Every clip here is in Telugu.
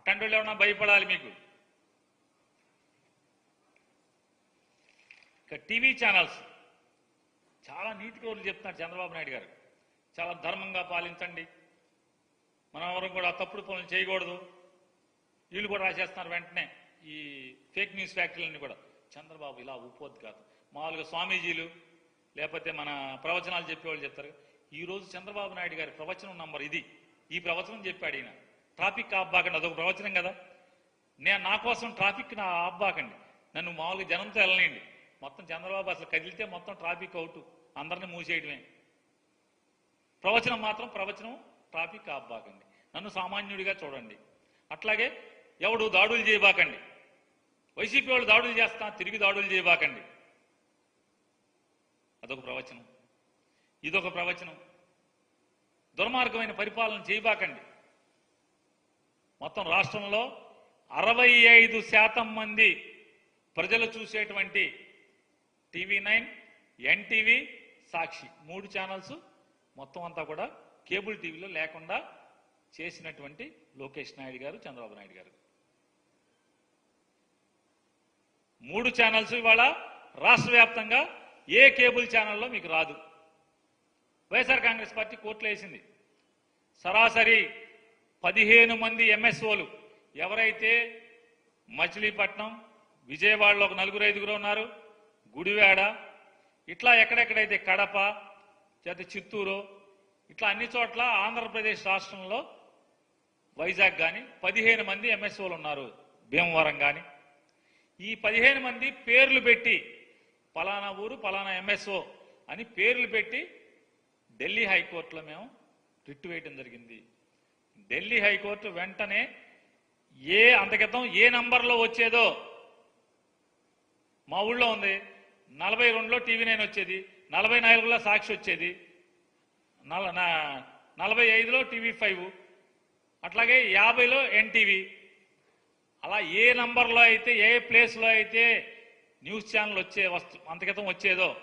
అట్టంటి వాళ్ళు ఏమన్నా భయపడాలి మీకు. ఇక టీవీ ఛానల్స్. చాలా నీతి కౌరులు చెప్తున్నారు చంద్రబాబు నాయుడు గారు. చాలా ధర్మంగా పాలించండి. మనం ఎవరు కూడా తప్పుడు పనులు చేయకూడదు. వీళ్ళు కూడా రాసేస్తున్నారు వెంటనే ఈ ఫేక్ న్యూస్ ఫ్యాక్టరీలన్నీ కూడా. చంద్రబాబు ఇలా ఉపోద్ది కాదు. మామూలుగా స్వామీజీలు లేకపోతే మన ప్రవచనాలు చెప్పేవాళ్ళు చెప్తారు. ఈ రోజు చంద్రబాబు నాయుడు గారి ప్రవచనం నంబర్ ఇది. ఈ ప్రవచనం చెప్పాడు ఈయన. ట్రాఫిక్ ఆబ్బాకండి అదొక ప్రవచనం కదా. నేను నా కోసం ట్రాఫిక్ నా ఆబ్బాకండి. నన్ను మామూలుగా జనంతో వెళ్ళనండి మొత్తం చంద్రబాబు అసలు కదిలితే మొత్తం ట్రాఫిక్ అవుట్. అందరిని మూసేయడమే. ప్రవచనం మాత్రం ప్రవచనం ట్రాఫిక్ ఆబ్బాకండి. నన్ను సామాన్యుడిగా చూడండి. అట్లాగే ఎవడు దాడులు చేయబాకండి. వైసీపీ వాళ్ళు దాడులు చేస్తా తిరిగి దాడులు చేయబాకండి. అదొక ప్రవచనం. ఇదొక ప్రవచనం. దుర్మార్గమైన పరిపాలన చేయబాకండి. మొత్తం రాష్ట్రంలో అరవై ఐదు శాతం మంది ప్రజలు చూసేటువంటి టీవీ నైన్ ఎన్టీవీ సాక్షి. మూడు ఛానల్స్ మొత్తం అంతా కూడా కేబుల్ టీవీలో లేకుండా చేసినటువంటి లోకేష్ నాయుడు గారు చంద్రబాబు నాయుడు గారు. మూడు ఛానల్స్ ఇవాళ రాష్ట్ర వ్యాప్తంగా ఏ కేబుల్ ఛానల్లో మీకు రాదు. వైఎస్ఆర్ కాంగ్రెస్ పార్టీ కోర్టులో వేసింది. సరాసరి పదిహేను మంది ఎంఎస్ఓలు ఎవరైతే మచిలీపట్నం విజయవాడలో ఒక నలుగురు ఐదుగురు ఉన్నారు గుడివాడ ఇట్లా ఎక్కడెక్కడైతే కడప చేత చిత్తూరు ఇట్లా అన్ని చోట్ల ఆంధ్రప్రదేశ్ రాష్ట్రంలో వైజాగ్ కానీ పదిహేను మంది ఎంఎస్ఓలు ఉన్నారు భీమవరం కానీ ఈ పదిహేను మంది పేర్లు పెట్టి పలానా ఊరు పలానా ఎంఎస్ఓ అని పేర్లు పెట్టి ఢిల్లీ హైకోర్టులో మేము రిట్ వేయటం జరిగింది. ఢిల్లీ హైకోర్టు వెంటనే ఏ అంతకితం ఏ నంబర్లో వచ్చేదో మా ఊళ్ళో ఉంది. నలభై రెండులో టీవీ నైన్ వచ్చేది. నలభై నాలుగులో సాక్షి వచ్చేది. నల- నలభై ఐదులో టీవీ ఫైవ్. అట్లాగే యాభైలో ఎన్టీవీ. అలా ఏ నంబర్లో అయితే ఏ ప్లేస్లో అయితే న్యూస్ ఛానల్ వచ్చే వస్తు అంతకితం వచ్చేదో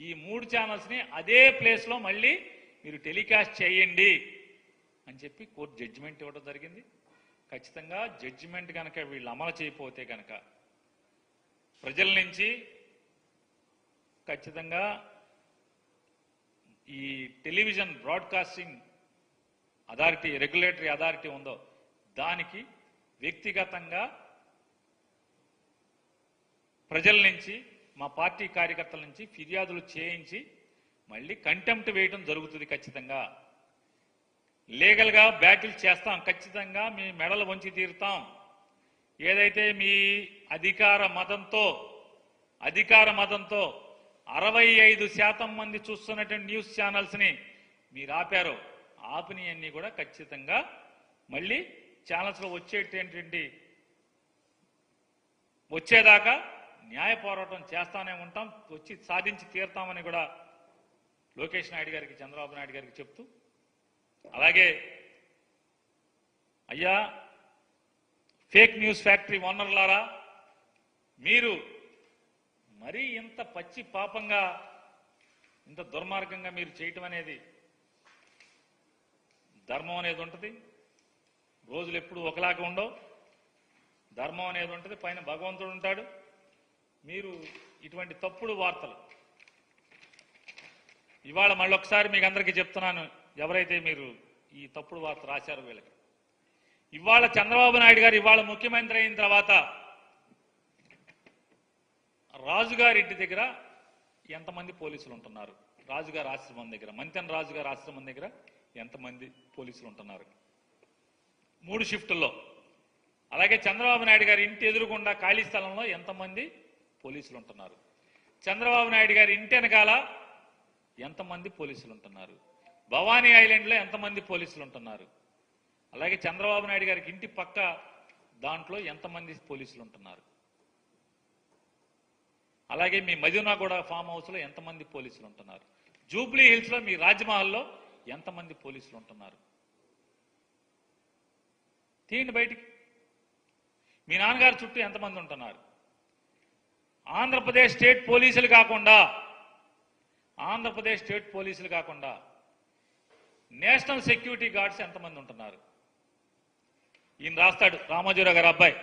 ఈ మూడు ఛానల్స్ని అదే ప్లేస్లో మళ్ళీ మీరు టెలికాస్ట్ చేయండి. అని చెప్పి కోర్టు జడ్జిమెంట్ ఇవ్వడం జరిగింది. ఖచ్చితంగా జడ్జిమెంట్ కనుక వీళ్ళు అమలు చేయకపోతే కనుక ప్రజల నుంచి ఖచ్చితంగా ఈ television broadcasting authority regulatory authority ఉందో దానికి వ్యక్తిగతంగా ప్రజల నుంచి మా పార్టీ కార్యకర్తల నుంచి ఫిర్యాదులు చేయించి మళ్ళీ కంటెంప్ట్ వేయడం జరుగుతుంది ఖచ్చితంగా. లీగల్గా బ్యాటిల్ చేస్తాం ఖచ్చితంగా మీ మెడలు వంచి తీరుతాం. ఏదైతే మీ అధికార మతంతో అధికార మతంతో అరవై ఐదు శాతం మంది చూస్తున్నటువంటి న్యూస్ ఛానల్స్ని మీరు ఆపారు ఆపినవన్నీ కూడా ఖచ్చితంగా మళ్ళీ ఛానల్స్లో వచ్చేటటువంటి వచ్చేదాకా న్యాయ పోరాటం చేస్తానే ఉంటాం వచ్చి సాధించి తీరుతామని కూడా లోకేష్ నాయుడు గారికి చంద్రబాబు నాయుడు గారికి చెప్తూ అలాగే అయ్యా ఫేక్ న్యూస్ ఫ్యాక్టరీ ఓనర్లారా మీరు మరీ ఇంత పచ్చి పాపంగా ఇంత దుర్మార్గంగా మీరు చేయటం అనేది ధర్మం అనేది ఉంటుంది. రోజులు ఎప్పుడు ఒకలాగా ఉండవు. ధర్మం అనేది ఉంటుంది పైన భగవంతుడు ఉంటాడు. మీరు ఇటువంటి తప్పుడు వార్తలు ఇవాళ మళ్ళొకసారి మీకు అందరికీ చెప్తున్నాను. ఎవరైతే మీరు ఈ తప్పుడు వార్త రాశారో వీళ్ళకి. ఇవాళ చంద్రబాబు నాయుడు గారు ఇవాళ ముఖ్యమంత్రి అయిన తర్వాత రాజుగారి ఇంటి దగ్గర ఎంతమంది పోలీసులు ఉంటున్నారు రాజుగారి ఆశ్రమం దగ్గర. మంతెన రాజుగారి ఆశ్రమం దగ్గర ఎంతమంది పోలీసులు ఉంటున్నారు మూడు షిఫ్టుల్లో. అలాగే చంద్రబాబు నాయుడు గారి ఇంటి ఎదురుగుండా ఖాళీ స్థలంలో ఎంతమంది పోలీసులు ఉంటున్నారు చంద్రబాబు నాయుడు గారి ఇంటి వెనకాల ఎంతమంది పోలీసులు ఉంటున్నారు భవానీ ఐలాండ్లో ఎంతమంది పోలీసులు ఉంటున్నారు అలాగే చంద్రబాబు నాయుడు గారికి ఇంటి పక్క దాంట్లో ఎంతమంది పోలీసులు ఉంటున్నారు అలాగే మీ మదీనాగూడ ఫామ్ హౌస్లో ఎంతమంది పోలీసులు ఉంటున్నారు జూబ్లీ హిల్స్లో మీ రాజ్మహల్లో ఎంతమంది పోలీసులు ఉంటున్నారు తీయండి బయటికి. మీ నాన్నగారు చుట్టూ ఎంతమంది ఉంటున్నారు? ఆంధ్రప్రదేశ్ స్టేట్ పోలీసులు కాకుండా ఆంధ్రప్రదేశ్ స్టేట్ పోలీసులు కాకుండా నేషనల్ సెక్యూరిటీ గార్డ్స్ ఎంతమంది ఉంటున్నారు? ఈయన రాస్తాడు రామోజీరావు గారు అబ్బాయి.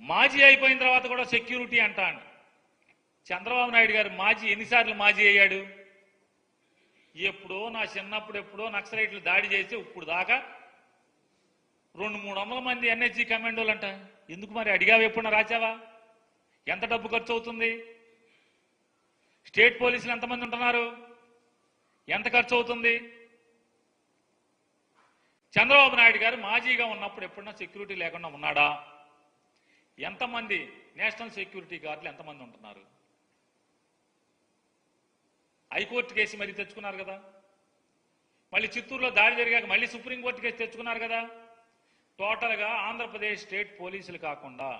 మాజీ అయిపోయిన తర్వాత కూడా సెక్యూరిటీ అంటాను చంద్రబాబు నాయుడు గారు మాజీ ఎన్నిసార్లు మాజీ అయ్యాడు? ఎప్పుడో నా చిన్నప్పుడు ఎప్పుడో నక్సలైట్లు దాడి చేసి ఇప్పుడు దాకా రెండు మూడు వందల మంది ఎన్హెచ్జి కమాండోలు అంట ఎందుకు మరి అడిగావు ఎప్పుడన్నా రాచావా ఎంత డబ్బు ఖర్చు అవుతుంది? స్టేట్ పోలీసులు ఎంతమంది ఉంటున్నారు? ఎంత ఖర్చు అవుతుంది? చంద్రబాబు నాయుడు గారు మాజీగా ఉన్నప్పుడు ఎప్పుడన్నా సెక్యూరిటీ లేకుండా ఉన్నాడా? ఎంతమంది నేషనల్ సెక్యూరిటీ గార్డులు ఎంతమంది ఉంటున్నారు? హైకోర్టు కేసు మరీ తెచ్చుకున్నారు కదా? మళ్ళీ చిత్తూరులో దాడి జరిగాక మళ్ళీ సుప్రీంకోర్టు కేసు తెచ్చుకున్నారు కదా? టోటల్గా ఆంధ్రప్రదేశ్ స్టేట్ పోలీసులు కాకుండా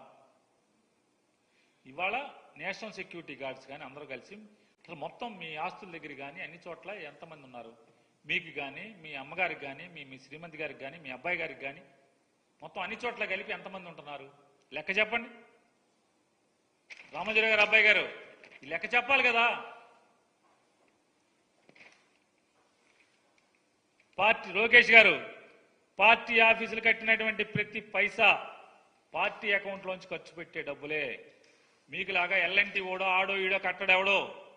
ఇవాళ నేషనల్ సెక్యూరిటీ గార్డ్స్ కానీ అందరూ కలిసి మొత్తం మీ ఆస్తుల దగ్గర కానీ అన్ని చోట్ల ఎంతమంది ఉన్నారు? మీకు కానీ మీ అమ్మగారికి కానీ మీ మీ శ్రీమతి గారికి కానీ మీ అబ్బాయి గారికి కానీ మొత్తం అన్ని చోట్ల కలిపి ఎంతమంది ఉంటున్నారు? లెక్క చెప్పండి. రామజీరావు గారు అబ్బాయి గారు లెక్క చెప్పాలి కదా. పార్టీ లోకేష్ గారు పార్టీ ఆఫీసులు కట్టినటువంటి ప్రతి పైసా పార్టీ అకౌంట్లోంచి ఖర్చు పెట్టే డబ్బులే. మీకులాగా ఎల్ఎన్టీ ఓడో ఆడో ఈడో కట్టడెవడో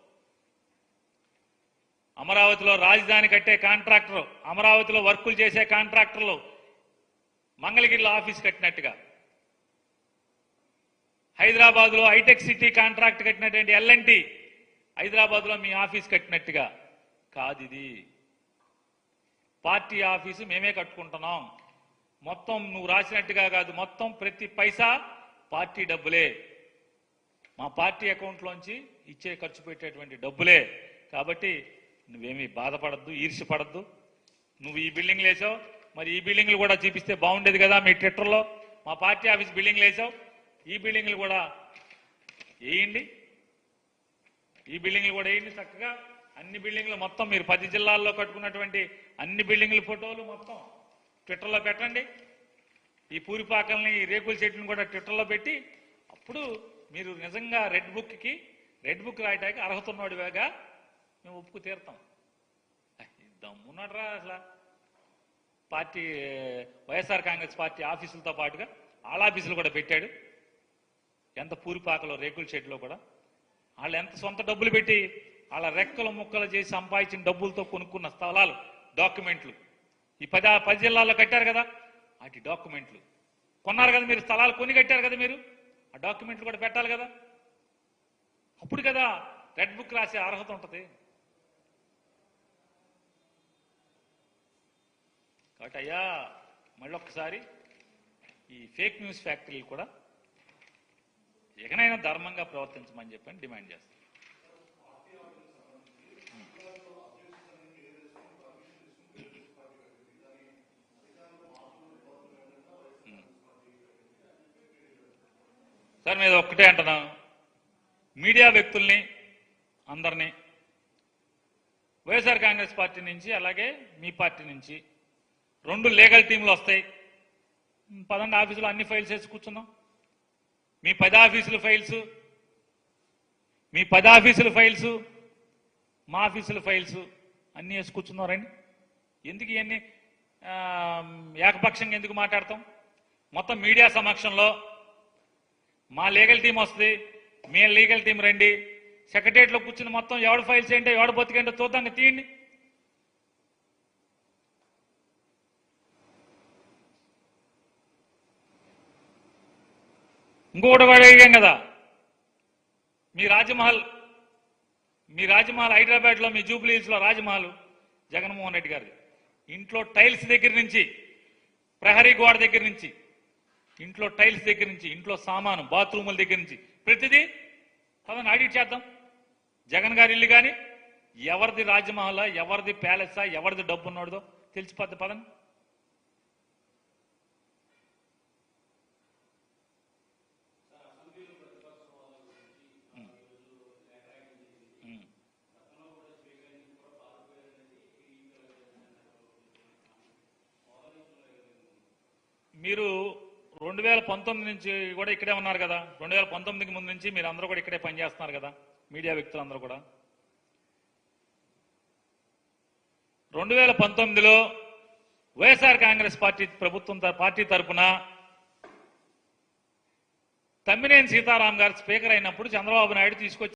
అమరావతిలో రాజధాని కట్టే కాంట్రాక్టర్ అమరావతిలో వర్కులు చేసే కాంట్రాక్టర్లు మంగళగిరిలో ఆఫీస్ కట్టినట్టుగా. హైదరాబాద్లో హైటెక్ సిటీ కాంట్రాక్ట్ కట్టినటువంటి ఎల్ఎన్టీ హైదరాబాద్లో మీ ఆఫీస్ కట్టినట్టుగా. కాదు ఇది పార్టీ ఆఫీసు మేమే కట్టుకుంటున్నాం. మొత్తం నువ్వు రాసినట్టుగా కాదు మొత్తం ప్రతి పైసా పార్టీ డబ్బులే. మా పార్టీ అకౌంట్లోంచి ఇచ్చే ఖర్చు పెట్టేటువంటి డబ్బులే. కాబట్టి నువ్వేమీ బాధపడద్దు ఈర్షపడద్దు నువ్వు ఈ బిల్డింగ్లు వేసావు మరి ఈ బిల్డింగ్లు కూడా చూపిస్తే బాగుండేది కదా మీ ట్విట్టర్లో. మా పార్టీ ఆఫీస్ బిల్డింగ్లు వేసావు ఈ బిల్డింగ్లు కూడా వేయండి. ఈ బిల్డింగ్లు కూడా వేయండి చక్కగా. అన్ని బిల్డింగ్లు మొత్తం మీరు పది జిల్లాల్లో కట్టుకున్నటువంటి అన్ని బిల్డింగ్ల ఫోటోలు మొత్తం ట్విట్టర్లో పెట్టండి. ఈ పూరిపాకల్ని ఈ రేకుల చెట్టుని కూడా ట్విట్టర్లో పెట్టి అప్పుడు మీరు నిజంగా రెడ్ బుక్కి రెడ్ బుక్ రాయటానికి అర్హత ఉన్నవాడివేగా. మేము ఒప్పుకు తీరుతాం. దమ్మున్నాడరా అసలు. Party Y S R Congress party ఆఫీసులతో పాటుగా ఆల్ ఆఫీసులు కూడా పెట్టాడు. ఎంత పూరిపాకలో రేకుల షెడ్లో కూడా. వాళ్ళు ఎంత సొంత డబ్బులు పెట్టి వాళ్ళ రెక్కలు ముక్కలు చేసి సంపాదించిన డబ్బులతో కొనుక్కున్న స్థలాలు డాక్యుమెంట్లు. ఈ పది పది జిల్లాల్లో కట్టారు కదా వాటి డాక్యుమెంట్లు. కొన్నారు కదా మీరు స్థలాలు కొని కట్టారు కదా మీరు ఆ డాక్యుమెంట్లు కూడా పెట్టాలి కదా. అప్పుడు కదా రెడ్ బుక్ రాసే అర్హత ఉంటుంది. కాబట్టి అయ్యా మళ్ళొక్కసారి ఈ ఫేక్ న్యూస్ ఫ్యాక్టరీలు కూడా ఎగనైనా ధర్మంగా ప్రవర్తించమని చెప్పని డిమాండ్ చేస్తాం. సార్ మీద ఒక్కటే అంటున్నాం. మీడియా వ్యక్తుల్ని అందరినీ వైఎస్ఆర్ కాంగ్రెస్ పార్టీ నుంచి అలాగే మీ పార్టీ నుంచి రెండు లీగల్ టీంలు వస్తాయి. పదండి ఆఫీసులో అన్ని ఫైల్స్ వేసి కూర్చున్నాం మీ పది ఆఫీసుల ఫైల్స్ మీ పది ఆఫీసుల ఫైల్స్ మా ఆఫీసుల ఫైల్స్ అన్నీ వేసి కూర్చున్నారండి ఎందుకు ఇవన్నీ ఏకపక్షంగా ఎందుకు మాట్లాడతాం? మొత్తం మీడియా సమక్షంలో మా లీగల్ టీం వస్తుంది మీ లీగల్ టీం రండి. సెక్రటరియట్లో కూర్చుని మొత్తం ఎవడు ఫైల్స్ ఏంటో ఎవడు బతికేంటో చూద్దాం తీయండి. ఇంకొకటి అడిగాం కదా. మీ రాజమహల్ మీ రాజమహల్ హైదరాబాద్లో మీ జూబ్లీ రాజమహల్ జగన్మోహన్ రెడ్డి గారి ఇంట్లో టైల్స్ దగ్గర నుంచి ప్రహరీ గోడ దగ్గర నుంచి ఇంట్లో టైల్స్ దగ్గర నుంచి ఇంట్లో సామాను బాత్రూముల దగ్గర నుంచి ప్రతిదీ పదని ఆడిట్ చేద్దాం. జగన్ గారి ఇల్లు కానీ ఎవరిది రాజమహల్ ఎవరిది ప్యాలెసా ఎవరిది డబ్బు ఉన్నాడో తెలిసిపోద్ది పదండి మీరు రెండు వేల పంతొమ్మిది నుంచి కూడా ఇక్కడే ఉన్నారు కదా. రెండు వేల పంతొమ్మిదికి ముందు నుంచి మీరు అందరూ కూడా ఇక్కడే పనిచేస్తున్నారు కదా. మీడియా వ్యక్తులందరూ కూడా. రెండు వేల పంతొమ్మిదిలో Y S R Congress party ప్రభుత్వం పార్టీ తరఫున తమ్మినేని సీతారాం గారు స్పీకర్ అయినప్పుడు చంద్రబాబు నాయుడు తీసుకొచ్చి